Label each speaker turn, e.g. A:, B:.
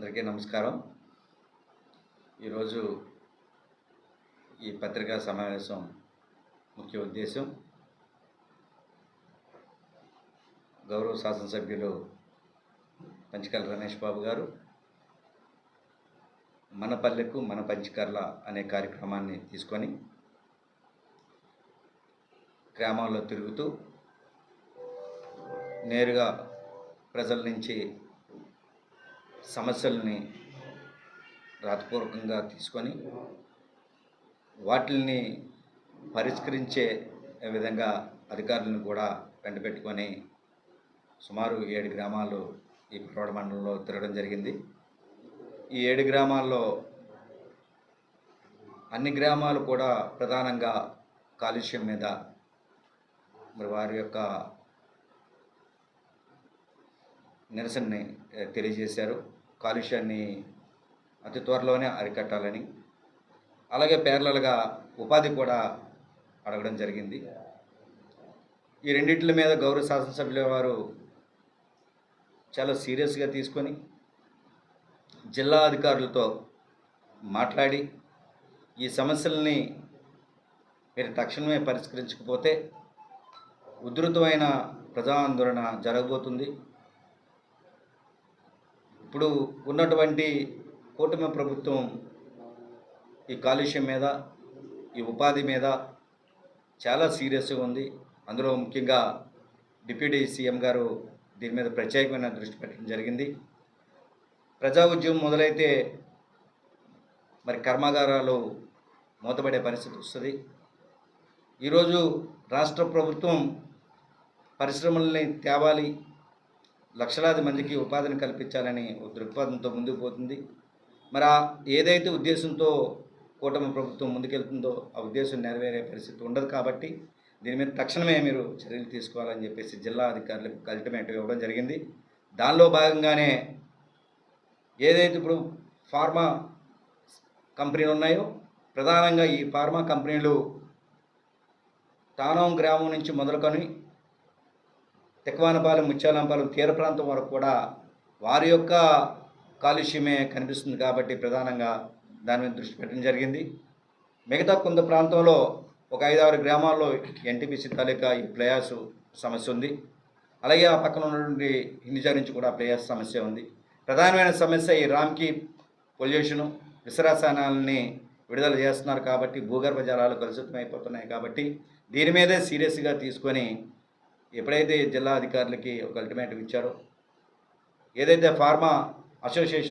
A: అందరికీ నమస్కారం. ఈరోజు ఈ పత్రికా సమావేశం ముఖ్య ఉద్దేశం. గౌరవ శాసనసభ్యులు పంచకర్ల రమేష్ బాబు గారు మన పల్లెకు మన పంచకర్ల అనే కార్యక్రమాన్ని తీసుకొని గ్రామాల్లో తిరుగుతూ నేరుగా ప్రజల నుంచి సమస్యల్ని రాతపూర్వకంగా తీసుకొని వాటిల్ని పరిష్కరించే విధంగా అధికారులను కూడా వెంటబెట్టుకొని సుమారు ఏడు గ్రామాలు ఈ పిరవడ మండలంలో తిరగడం జరిగింది. ఈ ఏడు గ్రామాల్లో అన్ని గ్రామాలు కూడా ప్రధానంగా కాలుష్యం మీద మరి వారి యొక్క నిరసనని తెలియజేశారు. కాలుష్యాన్ని అతి త్వరలోనే అరికట్టాలని. అలాగే పేర్లలుగా ఉపాధి కూడా అడగడం జరిగింది. ఈ రెండింటి మీద గౌరవ శాసనసభ్యుల వారు చాలా సీరియస్గా తీసుకొని జిల్లా అధికారులతో మాట్లాడి ఈ సమస్యల్ని మీరు తక్షణమే పరిష్కరించకపోతే ఉధృతమైన ప్రజా ఆందోళన జరగబోతుంది. ఇప్పుడు ఉన్నటువంటి కూటమి ప్రభుత్వం ఈ కాలుష్యం మీద ఈ ఉపాధి మీద చాలా సీరియస్గా ఉంది. అందులో ముఖ్యంగా డిప్యూటీ సీఎం గారు దీని మీద ప్రత్యేకమైన దృష్టి పెట్టడం జరిగింది. ప్రజా ఉద్యమం మొదలైతే మరి కర్మాగారాలు మూతపడే పరిస్థితి వస్తుంది. ఈరోజు రాష్ట్ర ప్రభుత్వం పరిశ్రమల్ని తేవాలి లక్షలాది మందికి ఉపాధిని కల్పించాలని ఒక దృక్పథంతో ముందుకు పోతుంది. మరి ఏదైతే ఉద్దేశంతో కూటమి ప్రభుత్వం ముందుకెళ్తుందో ఆ ఉద్దేశం నెరవేరే పరిస్థితి ఉండదు కాబట్టి దీని మీద తక్షణమే మీరు చర్యలు తీసుకోవాలని చెప్పేసి జిల్లా అధికారులకు అల్టిమేట్ ఇవ్వడం జరిగింది. దానిలో భాగంగానే ఏదైతే ఇప్పుడు ఫార్మా కంపెనీలు ఉన్నాయో ప్రధానంగా ఈ ఫార్మా కంపెనీలు తానం గ్రామం నుంచి మొదలుకొని తెక్వానపాలెం ముత్యాలంపాలెం తీర ప్రాంతం వరకు కూడా వారి యొక్క కాలుష్యమే కనిపిస్తుంది కాబట్టి ప్రధానంగా దాని మీద దృష్టి పెట్టడం జరిగింది. మిగతా కొంత ప్రాంతంలో ఒక ఐదారు గ్రామాల్లో ఎన్టీపీసీ తాలూకా ఈ ప్లేయాస్ సమస్య ఉంది. అలాగే ఆ పక్కన ఉన్నటువంటి హిందీజా నుంచి కూడా ప్లేయాస్ సమస్య ఉంది. ప్రధానమైన సమస్య ఈ రామ్కి పొల్యూషను విసరాసనాలని విడుదల చేస్తున్నారు కాబట్టి భూగర్భ జలాలు కలుషితం అయిపోతున్నాయి కాబట్టి దీని మీదే సీరియస్గా తీసుకొని ఎప్పుడైతే జిల్లా అధికారులకి ఒక అల్టిమేటం ఇచ్చారో ఏదైతే ఫార్మా అసోసియేషన్